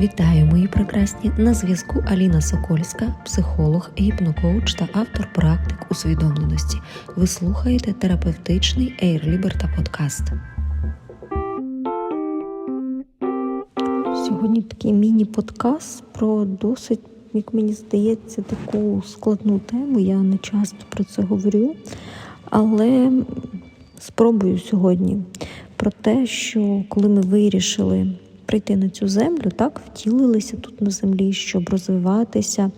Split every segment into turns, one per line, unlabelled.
Вітаю, мої прекрасні! На зв'язку Аліна Сокольська, психолог, гіпнокоуч та автор практик усвідомленості. Ви слухаєте терапевтичний Air Liberta подкаст. Сьогодні такий міні-подкаст про досить, як мені здається, таку складну тему. Я не часто про це говорю, але спробую сьогодні про те, що коли ми вирішили прийти на цю землю, так втілилися тут на землі, щоб розвиватися,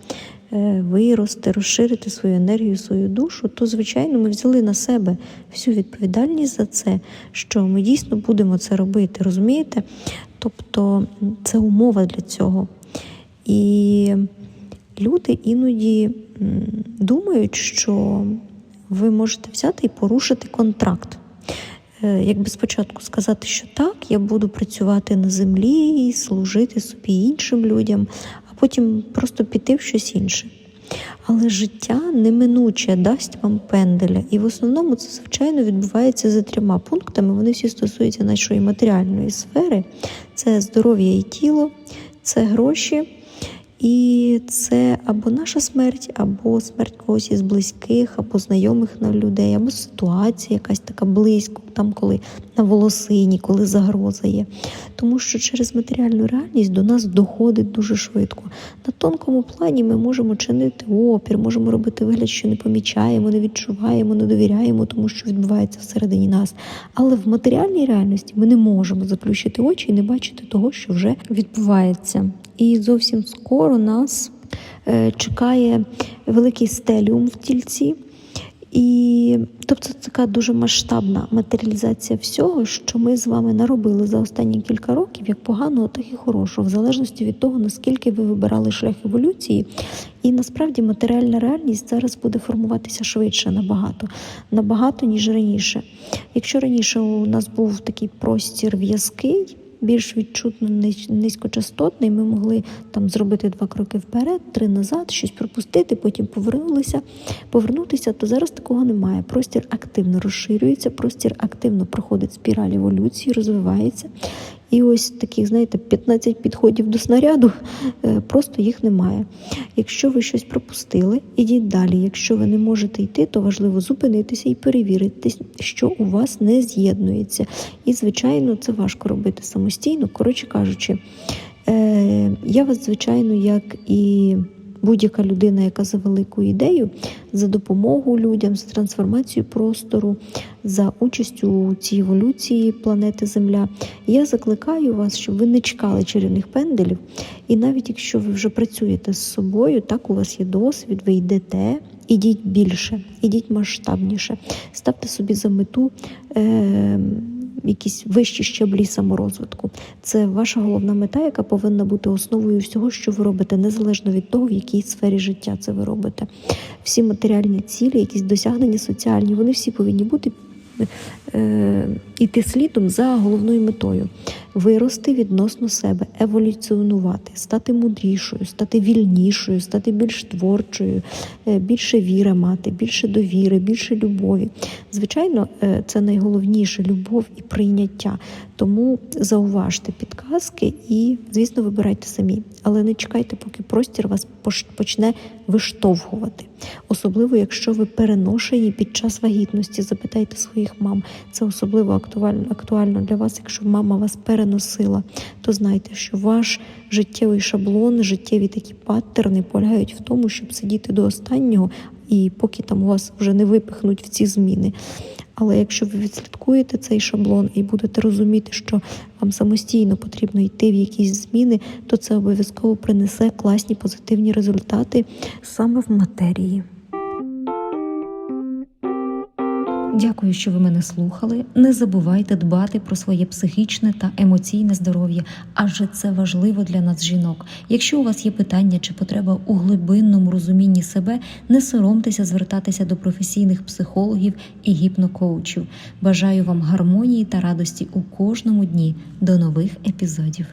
е, вирости, розширити свою енергію, свою душу, то, звичайно, ми взяли на себе всю відповідальність за це, що ми дійсно будемо це робити, розумієте? Тобто це умова для цього. І люди іноді думають, що ви можете взяти і порушити контракт. Е, якби спочатку сказати, що так, я буду працювати на землі, служити собі іншим людям, а потім просто піти в щось інше. Але життя неминуче дасть вам пенделя. І в основному це, звичайно, відбувається за трьома пунктами. Вони всі стосуються нашої матеріальної сфери: це здоров'я і тіло, це гроші. І це або наша смерть, або смерть когось із близьких, або знайомих на людей, або ситуація якась така близько, там коли на волосині, коли загроза є. Тому що через матеріальну реальність до нас доходить дуже швидко. На тонкому плані ми можемо чинити опір, можемо робити вигляд, що не помічаємо, не відчуваємо, не довіряємо, тому що відбувається всередині нас. Але в матеріальній реальності ми не можемо заплющити очі і не бачити того, що вже відбувається. І зовсім скоро нас е, чекає великий стеліум в тільці. І тобто це така дуже масштабна матеріалізація всього, що ми з вами наробили за останні кілька років, як поганого, так і хорошого, в залежності від того, наскільки ви вибирали шлях еволюції. І насправді матеріальна реальність зараз буде формуватися швидше набагато, набагато ніж раніше. Якщо раніше у нас був такий простір в'язкий більш відчутно низькочастотний. Ми могли там зробити два кроки вперед, три назад, щось пропустити, потім повернулися, повернутися. То зараз такого немає. Простір активно розширюється, простір активно проходить спіраль еволюції, розвивається. І ось таких, знаєте, 15 підходів до снаряду, е, просто їх немає. Якщо ви щось пропустили, ідіть далі. Якщо ви не можете йти, то важливо зупинитися і перевірити, що у вас не з'єднується. І, звичайно, це важко робити самостійно. Коротше кажучи, е, я вас, звичайно, як і будь-яка людина, яка за велику ідею, за допомогу людям, за трансформацію простору, за участю у цій еволюції планети Земля. Я закликаю вас, щоб ви не чекали чарівних пенделів. І навіть якщо ви вже працюєте з собою, так у вас є досвід, ви йдете. Ідіть більше, ідіть масштабніше, ставте собі за мету е, якісь вищі щаблі саморозвитку. Це ваша головна мета, яка повинна бути основою всього, що ви робите, незалежно від того, в якій сфері життя це ви робите. Всі матеріальні цілі, якісь досягнення соціальні, вони всі повинні бути іти слідом за головною метою вирости відносно себе, еволюціонувати, стати мудрішою, стати вільнішою, стати більш творчою, е, більше віри мати, більше довіри, більше любові. Звичайно, е, це найголовніше любов і прийняття. Тому зауважте підказки і, звісно, вибирайте самі. Але не чекайте, поки простір вас почне виштовхувати. Особливо, якщо ви переношені під час вагітності, запитайте своїх мам. Це особливо актуально для вас, якщо мама вас переносила, то знайте, що ваш життєвий шаблон, життєві такі паттерни полягають в тому, щоб сидіти до останнього, і поки там вас вже не випихнуть в ці зміни. Але якщо ви відслідкуєте цей шаблон і будете розуміти, що вам самостійно потрібно йти в якісь зміни, то це обов'язково принесе класні позитивні результати саме в матерії. Дякую, що ви мене слухали. Не забувайте дбати про своє психічне та емоційне здоров'я, адже це важливо для нас, жінок. Якщо у вас є питання чи потреба у глибинному розумінні себе, не соромтеся звертатися до професійних психологів і гіпнокоучів. Бажаю вам гармонії та радості у кожному дні. До нових епізодів.